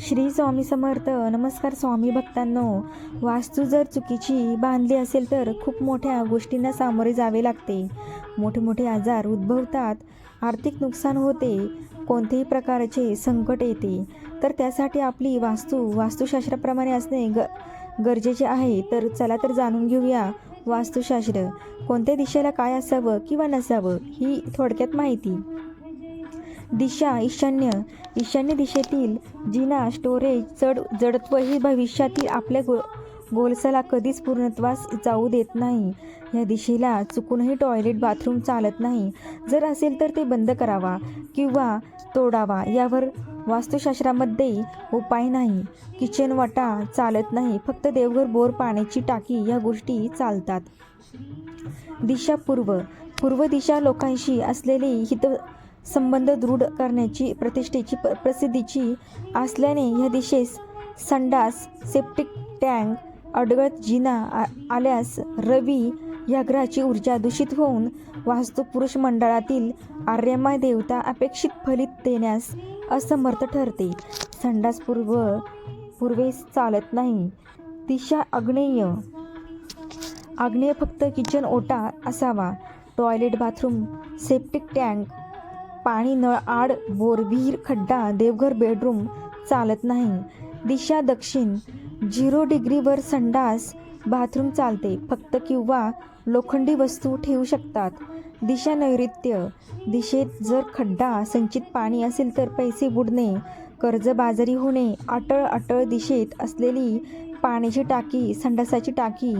श्री स्वामी समर्थ. नमस्कार स्वामी भक्तांनो. वास्तू जर चुकीची बांधली असेल तर खूप मोठ्या गोष्टींना सामोरे जावे लागते. मोठे मोठे आजार उद्भवतात. आर्थिक नुकसान होते. कोणत्याही प्रकारचे संकट येते. तर त्यासाठी आपली वास्तू वास्तुशास्त्राप्रमाणे असणे ग गरजेचे आहे. तर चला तर जाणून घेऊया वास्तुशास्त्र. कोणत्या दिशेला काय असावं किंवा नसावं ही थोडक्यात माहिती. दिशा ईशान्य ईशान्य दिशेतील जिना स्टोरेज चढ जडत्व ही भविष्यातील आपल्या गो गोलसाला कधीच पूर्णत्वास जाऊ देत नाही. या दिशेला चुकूनही टॉयलेट बाथरूम चालत नाही. जर असेल तर ते बंद करावा किंवा तोडावा यावर वास्तुशास्त्रामध्ये उपाय नाही. किचन वाटा चालत नाही फक्त देवघर बोर पाण्याची टाकी या गोष्टी चालतात. दिशा पूर्व पूर्व दिशा लोकांशी असलेली हित संबंध दृढ करण्याची प्रतिष्ठेची प प्रसिद्धीची असल्याने या दिशेस संडास सेप्टिक टँक अडगळत जिना आ आल्यास रवी या ग्रहाची ऊर्जा दूषित होऊन वास्तुपुरुष मंडळातील आर्यमा देवता अपेक्षित फलित देण्यास असमर्थ ठरते. संडास पूर्व पूर्वेस चालत नाही. दिशा आग्नेय. आग्नेय फक्त किचन ओटा असावा. टॉयलेट बाथरूम सेप्टिक टँक पाणी नळ आड बोरविहीर खड्डा देवघर बेडरूम चालत नाही. दिशा दक्षिण झिरो डिग्रीवर संडास बाथरूम चालते. फक्त किंवा लोखंडी वस्तू ठेवू शकतात. दिशा नैऋत्य दिशेत जर खड्डा संचित पाणी असेल तर पैसे बुडणे कर्जबाजारी होणे अटळ अटळ दिशेत असलेली पाण्याची टाकी संडासाची टाकी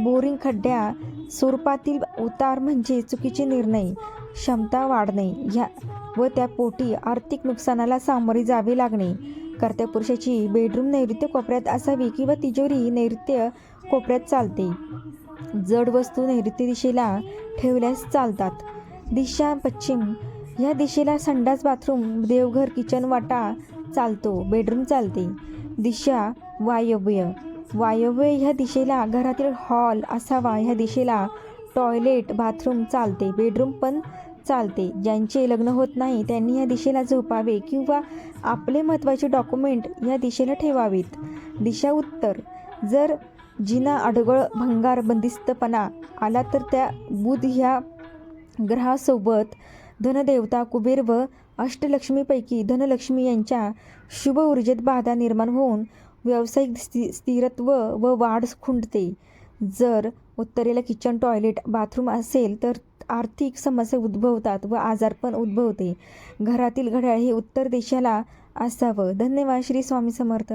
बोरिंग खड्ड्या स्वरूपातील उतार म्हणजे चुकीचे निर्णय. क्षमता वाढणे ह्या व त्या पोटी आर्थिक नुकसानाला सामोरे जावे लागणे. कर्त्या पुरुषाची बेडरूम नैऋत्य कोपऱ्यात असावी किंवा तिजोरी नैऋत्य कोपऱ्यात चालते. जड वस्तू नैऋत्य दिशेला ठेवल्यास चालतात. दिशा पश्चिम या दिशेला संडास बाथरूम देवघर किचन वाटा चालतो बेडरूम चालते. दिशा वायव्य वायव्य ह्या दिशेला घरातील हॉल असावा ह्या दिशेला टॉयलेट बाथरूम चालते बेडरूम पण चालते. ज्यांचे लग्न होत नाही त्यांनी या दिशेला झोपावे किंवा आपले महत्त्वाचे डॉक्युमेंट या दिशेला ठेवावेत. दिशा उत्तर. जर जिना अडगळ भंगार बंदिस्तपणा आला तर त्या बुध ह्या ग्रहासोबत धनदेवता कुबेर व अष्टलक्ष्मीपैकी धनलक्ष्मी यांच्या शुभ ऊर्जेत बाधा निर्माण होऊन व्यावसायिक स्थि स्थिरत्व व वाढ खुंटते. जर उत्तरेला किचन टॉयलेट बाथरूम असेल तर आर्थिक समस्या उद्भवतात व आजारपण उद्भवते. घरातील घड्याळ हे उत्तर दिशेला असावं. धन्यवाद. श्री स्वामी समर्थ.